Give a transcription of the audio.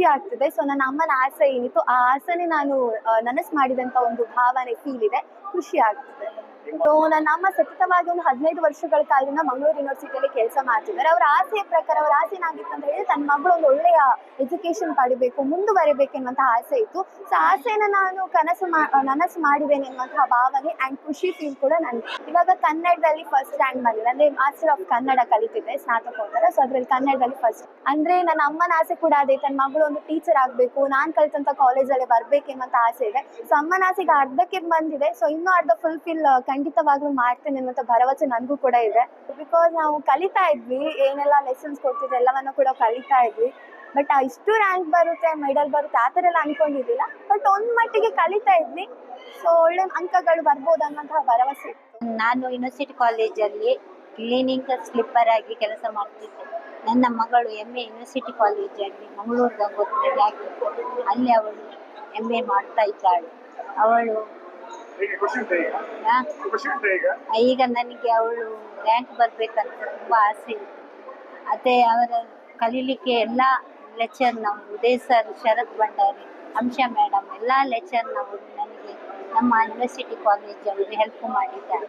ಖುಷಿ ಆಗ್ತಿದೆ. ಸೊ ನನ್ನ ಅಮ್ಮನ ಆಸೆ ಏನಿತ್ತು ಆ ಆಸೆನೆ ನಾನು ನನಸು ಮಾಡಿದಂತ ಒಂದು ಭಾವನೆ ಫೀಲ್ ಇದೆ. ಖುಷಿ ಆಗ್ತಿದೆ. ಸೊ ನನ್ನ ಅಮ್ಮ ಸತತವಾಗಿ ಒಂದು ಹದಿನೈದು ವರ್ಷಗಳ ಕಾಲದಿಂದ ಮಂಗಳೂರು ಯೂನಿವರ್ಸಿಟಿಯಲ್ಲಿ ಕೆಲಸ ಮಾಡ್ತಿದ್ದಾರೆ. ಅವರ ಆಸೆಯ ಪ್ರಕಾರ, ಅವರ ಆಸೆ ಏನಾಗಿತ್ತು ಅಂತ ಮಗಳು ಒಂದು ಒಳ್ಳೆಯ ಎಜುಕೇಶನ್ ಪಡಿಬೇಕು, ಮುಂದುವರಿಬೇಕು ಎನ್ನುವಂತಹ ಆಸೆ ಇತ್ತು. ಸೊ ಆಸೆನ ನಾನು ಕನಸು ನನಸು ಮಾಡಿದ್ದೇನೆ ಎನ್ನುವಂತಹ ಭಾವನೆ ಆ್ಯಂಡ್ ಖುಷಿ ಫೀಲ್ ಕೂಡ ನನಗೆ ಇವಾಗ ಕನ್ನಡದಲ್ಲಿ ಫಸ್ಟ್ ರ್ಯಾಂಕ್ ಬಂದಿದೆ ಅಂದರೆ ಮಾಸ್ಟರ್ ಆಫ್ ಕನ್ನಡ ಕಲಿತಿದ್ದೆ, ಸ್ನಾತಕೋತ್ತರ. ಸೊ ಅದರಲ್ಲಿ ಕನ್ನಡದಲ್ಲಿ ಫಸ್ಟ್ ಅಂದರೆ ನನ್ನ ಅಮ್ಮನ ಆಸೆ ಕೂಡ ಅದೇ. ತನ್ನ ಮಗಳು ಒಂದು ಟೀಚರ್ ಆಗಬೇಕು, ನಾನು ಕಲಿತಂಥ ಕಾಲೇಜಲ್ಲಿ ಬರಬೇಕು ಎನ್ನುವಂಥ ಆಸೆ ಇದೆ. ಸೊ ಅಮ್ಮನ ಆಸೆಗೆ ಅರ್ಧಕ್ಕೆ ಬಂದಿದೆ. ಸೊ ಇನ್ನೂ ಅರ್ಧ ಫುಲ್ಫಿಲ್ ಖಂಡಿತವಾಗ್ಲೂ ಮಾಡ್ತೇನೆ ಅನ್ನುವಂಥ ಭರವಸೆ ನನಗೂ ಕೂಡ ಇದೆ. ಬಿಕಾಸ್ ನಾವು ಕಲಿತಾ ಇದ್ವಿ, ಏನೆಲ್ಲ ಲೆಸನ್ಸ್ ಕೊಡ್ತಿದ್ರು ಎಲ್ಲವನ್ನು ಕೂಡ ಕಲಿತಾ ಇದ್ವಿ. ಬಟ್ ಇಷ್ಟು ರ್ಯಾಂಕ್ ಬರುತ್ತೆ ಮೆಡಲ್ ಬರುತ್ತೆ ಆ ಥರ ಎಲ್ಲ ಅನ್ಕೊಂಡಿದ್ದಿಲ್ಲ. ಬಟ್ ಒಂದ್ ಮಟ್ಟಿಗೆ ಕಲಿತಾ ಇದ್ವಿ. ಸೊ ಒಳ್ಳೆ ಅಂಕಗಳು ಬರ್ಬೋದು ಅನ್ನೋಂತಹ ಭರವಸೆ ಇತ್ತು. ನಾನು ಯೂನಿವರ್ಸಿಟಿ ಕಾಲೇಜಲ್ಲಿ ಕ್ಲೀನಿಂಗ್ ಸ್ಲಿಪ್ಪರ್ ಆಗಿ ಕೆಲಸ ಮಾಡ್ತಿದ್ದೆ. ನನ್ನ ಮಗಳು ಎಂ ಎ ಯೂನಿವರ್ಸಿಟಿ ಕಾಲೇಜಲ್ಲಿ ಮಂಗಳೂರು ಗಂಗೋತ್ರಿಯಲ್ಲಿ ಆಗಿತ್ತು ಅಲ್ಲಿ ಅವಳು ಎಂ ಎ ಮಾಡ್ತಾ ಇದ್ದಾಳೆ. ಅವಳು ಈಗ ನನಗೆ ಅವಳು ರ್ಯಾಂಕ್ ಬರ್ಬೇಕಂತ ತುಂಬಾ ಆಸೆ ಇತ್ತು. ಅದೇ ಅವರ ಕಲೀಲಿಕ್ಕೆ ಎಲ್ಲ ಲೆಕ್ಚರ್ನವರು ಉದಯ್ ಸರ್ ಶರತ್ ಭಂಡಾರಿ ಅಂಶ ಮೇಡಮ್ ಎಲ್ಲ ಲೆಕ್ಚರ್ನವರು ನನಗೆ ನಮ್ಮ ಯೂನಿವರ್ಸಿಟಿ ಕಾಲೇಜಲ್ಲಿ ಹೆಲ್ಪ್ ಮಾಡಿದ್ದಾರೆ.